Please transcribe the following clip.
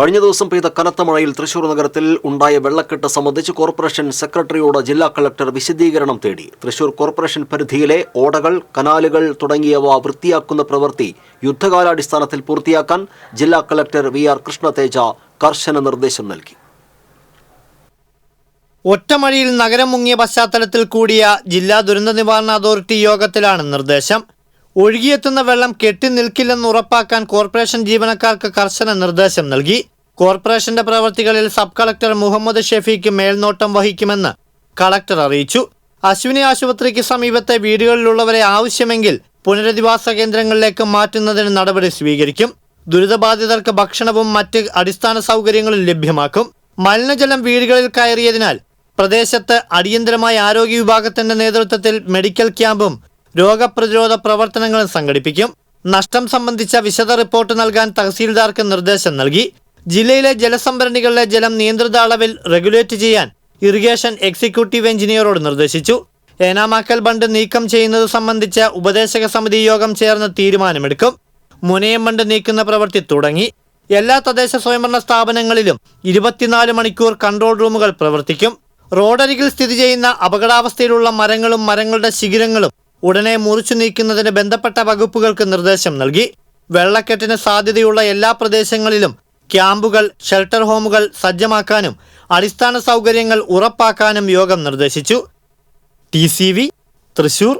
കഴിഞ്ഞ ദിവസം പെയ്ത കനത്ത മഴയിൽ തൃശൂർ നഗരത്തിൽ ഉണ്ടായ വെള്ളക്കെട്ട് സംബന്ധിച്ച് കോർപ്പറേഷൻ സെക്രട്ടറിയോട് ജില്ലാ കളക്ടർ വിശദീകരണം തേടി. തൃശൂർ കോർപ്പറേഷൻ പരിധിയിലെ ഓടകൾ കനാലുകൾ തുടങ്ങിയവ വൃത്തിയാക്കുന്ന പ്രവൃത്തി യുദ്ധകാലാടിസ്ഥാനത്തിൽ പൂർത്തിയാക്കാൻ ജില്ലാ കളക്ടർ വി ആർ കൃഷ്ണതേജ കർശന നിർദ്ദേശം നൽകി. ഒറ്റമഴയിൽ നഗരം മുങ്ങിയ പശ്ചാത്തലത്തിൽ കൂടിയ ജില്ലാ ദുരന്ത നിവാരണ അതോറിറ്റി യോഗത്തിലാണ് നിർദ്ദേശം. ഒഴുകിയെത്തുന്ന വെള്ളം കെട്ടി നിൽക്കില്ലെന്ന് ഉറപ്പാക്കാൻ കോർപ്പറേഷൻ ജീവനക്കാർക്ക് കർശന നിർദ്ദേശം നൽകി. കോർപ്പറേഷന്റെ പ്രവർത്തികളിൽ സബ് കളക്ടർ മുഹമ്മദ് ഷെഫീക്ക് മേൽനോട്ടം വഹിക്കുമെന്ന് കളക്ടർ അറിയിച്ചു. അശ്വിനി ആശുപത്രിക്ക് സമീപത്തെ വീടുകളിലുള്ളവരെ ആവശ്യമെങ്കിൽ പുനരധിവാസ കേന്ദ്രങ്ങളിലേക്ക് മാറ്റുന്നതിന് നടപടി സ്വീകരിക്കും. ദുരിതബാധിതർക്ക് ഭക്ഷണവും മറ്റ് അടിസ്ഥാന സൗകര്യങ്ങളും ലഭ്യമാക്കും. മലിനജലം വീടുകളിൽ കയറിയതിനാൽ പ്രദേശത്ത് അടിയന്തരമായി ആരോഗ്യ വിഭാഗത്തിന്റെ നേതൃത്വത്തിൽ മെഡിക്കൽ ക്യാമ്പും രോഗപ്രതിരോധ പ്രവർത്തനങ്ങളും സംഘടിപ്പിക്കും. നഷ്ടം സംബന്ധിച്ച വിശദ റിപ്പോർട്ട് നൽകാൻ തഹസീൽദാർക്ക് നിർദ്ദേശം നൽകി. ജില്ലയിലെ ജലസംഭരണികളിലെ ജലം നിയന്ത്രിത അളവിൽ റെഗുലേറ്റ് ചെയ്യാൻ ഇറിഗേഷൻ എക്സിക്യൂട്ടീവ് എഞ്ചിനീയറോട് നിർദ്ദേശിച്ചു. ഏനാമാക്കൽ ബണ്ട് നീക്കം ചെയ്യുന്നത് സംബന്ധിച്ച ഉപദേശക സമിതി യോഗം ചേർന്ന് തീരുമാനമെടുക്കും. മുനയം ബണ്ട് നീക്കുന്ന പ്രവൃത്തി തുടങ്ങി. എല്ലാ തദ്ദേശ സ്വയംഭരണ സ്ഥാപനങ്ങളിലും ഇരുപത്തിനാല് മണിക്കൂർ കൺട്രോൾ റൂമുകൾ പ്രവർത്തിക്കും. റോഡരികിൽ സ്ഥിതി ചെയ്യുന്ന അപകടാവസ്ഥയിലുള്ള മരങ്ങളും മരങ്ങളുടെ ശിഖിരങ്ങളും ഉടനെ മുറിച്ചു നീക്കുന്നതിന് ബന്ധപ്പെട്ട വകുപ്പുകൾക്ക് നിർദ്ദേശം നൽകി. വെള്ളക്കെട്ടിന് സാധ്യതയുള്ള എല്ലാ പ്രദേശങ്ങളിലും ക്യാമ്പുകൾ ഷെൽട്ടർ ഹോമുകൾ സജ്ജമാക്കാനും അടിസ്ഥാന സൗകര്യങ്ങൾ ഉറപ്പാക്കാനും യോഗം നിർദ്ദേശിച്ചു. ടി തൃശൂർ